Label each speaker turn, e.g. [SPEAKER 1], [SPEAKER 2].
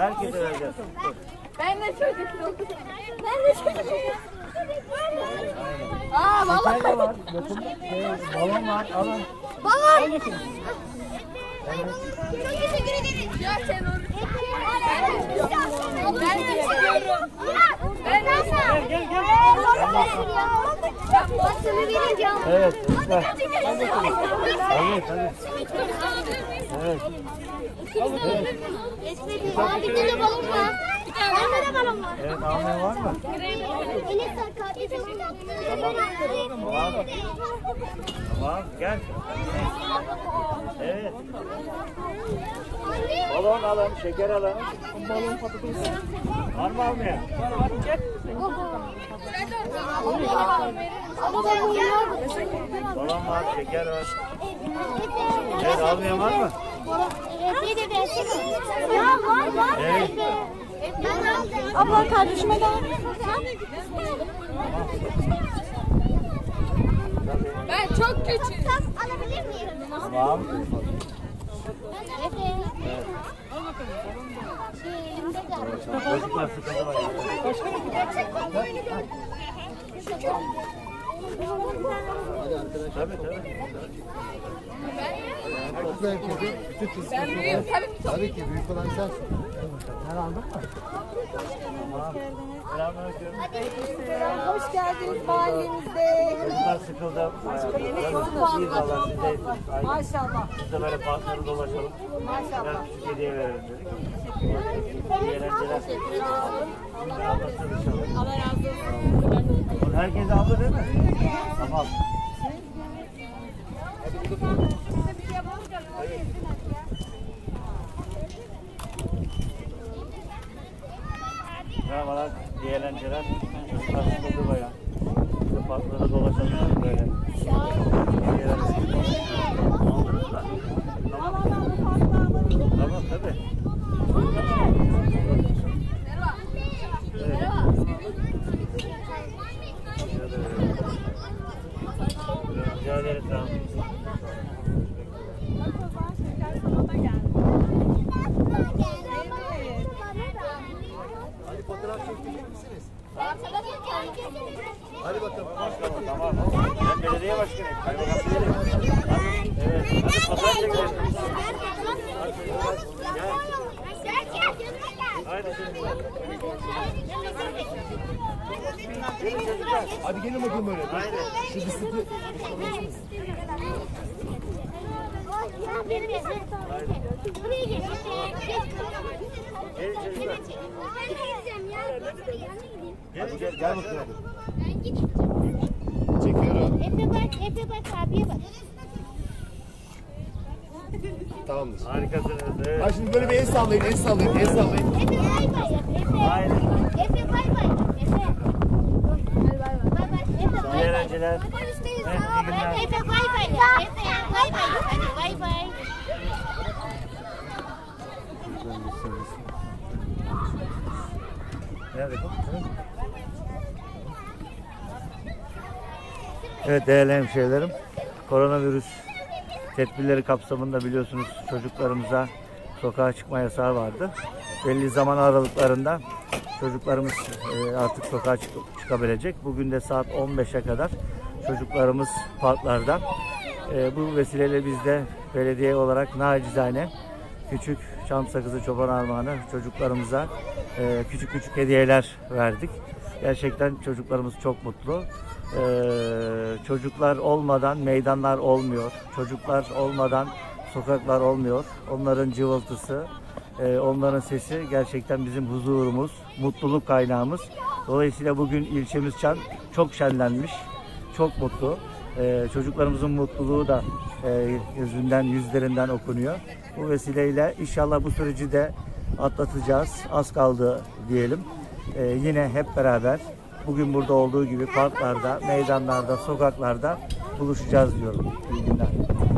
[SPEAKER 1] Herkese vereceğiz.
[SPEAKER 2] Ben de çocuktum. Ben de çocuktum. Aa
[SPEAKER 1] Şeker de
[SPEAKER 2] vallahi.
[SPEAKER 1] var. Lokum, şey, balon var. Alın.
[SPEAKER 2] Baba. Ya sen onu. Ben de istiyorum. Ben de istiyorum.
[SPEAKER 1] Gel gel.
[SPEAKER 2] Basını vereceğim.
[SPEAKER 1] Evet. Çocuklar. Hadi hadi. Evet.
[SPEAKER 2] Aa, bir tane balon var. Bir tane balon var.
[SPEAKER 1] Evet almayan var mı?
[SPEAKER 2] Elif kardeşim.
[SPEAKER 1] Tamam. Tamam gel. Evet. Balon alın, şeker alın. Balon patates. Var mı almayan? Balon var, şeker var. Evet almayan var mı?
[SPEAKER 2] Ya var var.
[SPEAKER 1] Evet.
[SPEAKER 2] Abla kardeşime de. Ben çok küçüğüm. Alabilir miyim?
[SPEAKER 1] Tamam.
[SPEAKER 2] Evet.
[SPEAKER 1] Çocuklar sıkıntı var. Tabii tabii.
[SPEAKER 2] Ben büyüğüm tabii.
[SPEAKER 3] Tabii ki büyük olan sensin.
[SPEAKER 1] Sen aldın mı? Tamam. Selamünaleyküm.
[SPEAKER 4] Hoş geldiniz mahallemizde.
[SPEAKER 1] Çocuklar sıkıldı. Valla siz de Ay,
[SPEAKER 4] Maşallah.
[SPEAKER 1] Biz de böyle parkları dolaşalım. Biraz küçük hediye verelim dedik. İyi eğlenceler. Şimdi anlatırız inşallah.
[SPEAKER 4] Allah razı olsun.
[SPEAKER 1] Herkes aldı değil mi? Tamam. Merhabalar, iyi eğlenceler. Çocuklar sıkıldı. Biz de parklarda dolaşalım böyle. İyi eğlenceler. Aldınız mı? Tamam. Tamam tabii. Evet. Rica ederim. Sağ olun.
[SPEAKER 3] Hadi fotoğraf çektirir misiniz?
[SPEAKER 2] Hadi
[SPEAKER 3] bakalım.
[SPEAKER 1] Tamam. Ben belediye başkanıyım. Kaymakam değilim. Hadi. Evet. Hadi fotoğraf çekelim. Haydi çocuklar.
[SPEAKER 3] Hadi gelin bakayım böyle. Şu bisikleti.
[SPEAKER 2] Buraya geç.
[SPEAKER 1] Gelin çocuklar.
[SPEAKER 2] Ben gideceğim ya.
[SPEAKER 1] Gelin gel.
[SPEAKER 3] Gel bakayım hadi.
[SPEAKER 2] Ben gideceğim.
[SPEAKER 3] Çekiyorum.
[SPEAKER 2] Efe bak, Efe bak abiye bak.
[SPEAKER 3] Tamamdır.
[SPEAKER 1] Harikasınız. Evet.
[SPEAKER 3] Ha şimdi böyle bir el sallayın, el sallayın, el sallayın.
[SPEAKER 2] Efe bay bay yap, Efe.
[SPEAKER 1] Haydi.
[SPEAKER 2] Efe bay bay yap, Efe. Hadi bay bay. Bay bay. Efe
[SPEAKER 1] İyi
[SPEAKER 2] bay bay.
[SPEAKER 1] Eğlenceler.
[SPEAKER 2] Efe bay bay. Efe bay bay. Hadi bay bay.
[SPEAKER 1] Nerede? Evet değerli hemşehrilerim, koronavirüs tedbirleri kapsamında biliyorsunuz çocuklarımıza sokağa çıkma yasağı vardı. Belli zaman aralıklarında çocuklarımız e, artık sokağa çık- çıkabilecek. Bugün de saat 15'e kadar çocuklarımız parklarda. E, Bu vesileyle biz de belediye olarak nacizane küçük çam sakızı çoban armağanı çocuklarımıza e, küçük küçük hediyeler verdik. Gerçekten çocuklarımız çok mutlu. Çocuklar olmadan meydanlar olmuyor. Çocuklar olmadan sokaklar olmuyor. Onların cıvıltısı, e, onların sesi gerçekten bizim huzurumuz, mutluluk kaynağımız. Dolayısıyla bugün ilçemiz Çan çok şenlenmiş, çok mutlu. Ee, çocuklarımızın mutluluğu da e, yüzünden, yüzlerinden okunuyor. Bu vesileyle inşallah bu süreci de atlatacağız. Az kaldı diyelim. Ee, yine hep beraber bugün burada olduğu gibi parklarda, meydanlarda, sokaklarda buluşacağız diyorum. İyi günler.